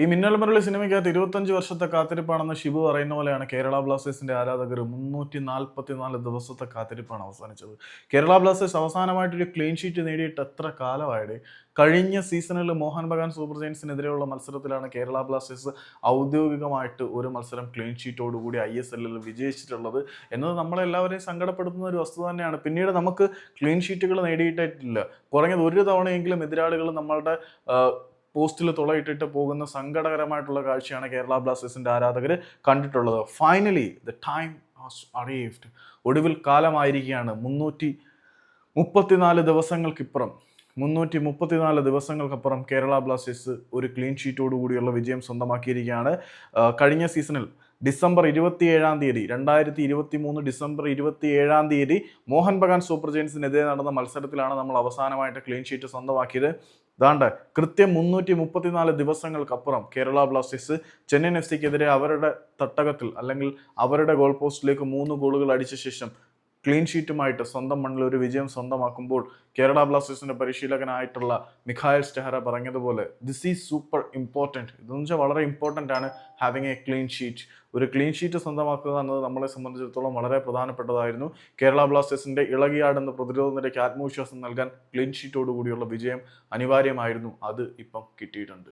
ഈ മിന്നൽ മുരളി സിനിമയ്ക്കകത്ത് ഇരുപത്തഞ്ച് വർഷത്തെ കാത്തിരിപ്പാണെന്ന് ഷിബു പറയുന്ന പോലെയാണ് കേരള ബ്ലാസ്റ്റേഴ്സിന്റെ ആരാധകർ മുന്നൂറ്റി നാൽപ്പത്തി നാല് ദിവസത്തെ കാത്തിരിപ്പാണ് അവസാനിച്ചത്. കേരള ബ്ലാസ്റ്റേഴ്സ് അവസാനമായിട്ടൊരു ക്ലീൻ ഷീറ്റ് നേടിയിട്ട് എത്ര കാലമായത് കഴിഞ്ഞ സീസണിൽ മോഹൻ ബഗാൻ സൂപ്പർ ജയൻസിനെതിരെയുള്ള മത്സരത്തിലാണ് കേരള ബ്ലാസ്റ്റേഴ്സ് ഔദ്യോഗികമായിട്ട് ഒരു മത്സരം ക്ലീൻ ഷീറ്റോടുകൂടി ഐ എസ് എല്ലിൽ വിജയിച്ചിട്ടുള്ളത്. എന്നത് നമ്മളെല്ലാവരെയും സങ്കടപ്പെടുത്തുന്ന ഒരു വസ്തുത തന്നെയാണ്. പിന്നീട് നമുക്ക് ക്ലീൻ ഷീറ്റുകൾ നേടിയിട്ടില്ല. കുറഞ്ഞത് ഒരു തവണയെങ്കിലും എതിരാളികൾ നമ്മളുടെ പോസ്റ്റിൽ തുളയിട്ടിട്ട് പോകുന്ന സങ്കടകരമായിട്ടുള്ള കാഴ്ചയാണ് കേരള ബ്ലാസ്റ്റേഴ്സിന്റെ ആരാധകർ കണ്ടിട്ടുള്ളത്. Finally the time has arrived ഒടുവിൽ കാലമായിരിക്കുകയാണ്. മുന്നൂറ്റി മുപ്പത്തിനാല് ദിവസങ്ങൾക്കിപ്പുറം മുന്നൂറ്റി മുപ്പത്തിനാല് ദിവസങ്ങൾക്കപ്പുറം കേരള ബ്ലാസ്റ്റേഴ്സ് ഒരു ക്ലീൻ ഷീറ്റോടു കൂടിയുള്ള വിജയം സ്വന്തമാക്കിയിരിക്കുകയാണ്. കഴിഞ്ഞ സീസണിൽ ഡിസംബർ ഇരുപത്തി ഏഴാം തീയതി രണ്ടായിരത്തി ഇരുപത്തി മൂന്ന് ഡിസംബർ ഇരുപത്തി ഏഴാം തീയതി മോഹൻ ബഗാൻ സൂപ്പർ ജയൻസിനെതിരെ നടന്ന മത്സരത്തിലാണ് നമ്മൾ അവസാനമായിട്ട് ക്ലീൻ ഷീറ്റ് സ്വന്തമാക്കിയത്. ദാണ്ട് കൃത്യം മുന്നൂറ്റി മുപ്പത്തിനാല് ദിവസങ്ങൾക്കപ്പുറം കേരള ബ്ലാസ്റ്റേഴ്സ് ചെന്നൈയിൻ എഫ് സിക്കെതിരെ അവരുടെ തട്ടകത്തിൽ അല്ലെങ്കിൽ അവരുടെ ഗോൾ പോസ്റ്റിലേക്ക് മൂന്ന് ഗോളുകൾ അടിച്ച ശേഷം ക്ലീൻ ഷീറ്റുമായിട്ട് സ്വന്തം മണ്ണിൽ ഒരു വിജയം സ്വന്തമാക്കുമ്പോൾ കേരള ബ്ലാസ്റ്റേഴ്സിന്റെ പരിശീലകനായിട്ടുള്ള മിഖായൽ സ്റ്റെഹറ പറഞ്ഞതുപോലെ ദിസ് ഈസ് സൂപ്പർ ഇമ്പോർട്ടന്റ് ഇതെന്ന് വെച്ചാൽ വളരെ ഇമ്പോർട്ടന്റ് ആണ് ഹാവിങ് എ ക്ലീൻ ഷീറ്റ് ഒരു ക്ലീൻ ഷീറ്റ് സ്വന്തമാക്കുക എന്നത് നമ്മളെ സംബന്ധിച്ചിടത്തോളം വളരെ പ്രധാനപ്പെട്ടതായിരുന്നു. കേരള ബ്ലാസ്റ്റേഴ്സിന്റെ ഇളകിയാടുന്ന പ്രതിരോധ നിരയ്ക്ക് ആത്മവിശ്വാസം നൽകാൻ ക്ലീൻ ഷീറ്റോടുകൂടിയുള്ള വിജയം അനിവാര്യമായിരുന്നു. അത് ഇപ്പം കിട്ടിയിട്ടുണ്ട്.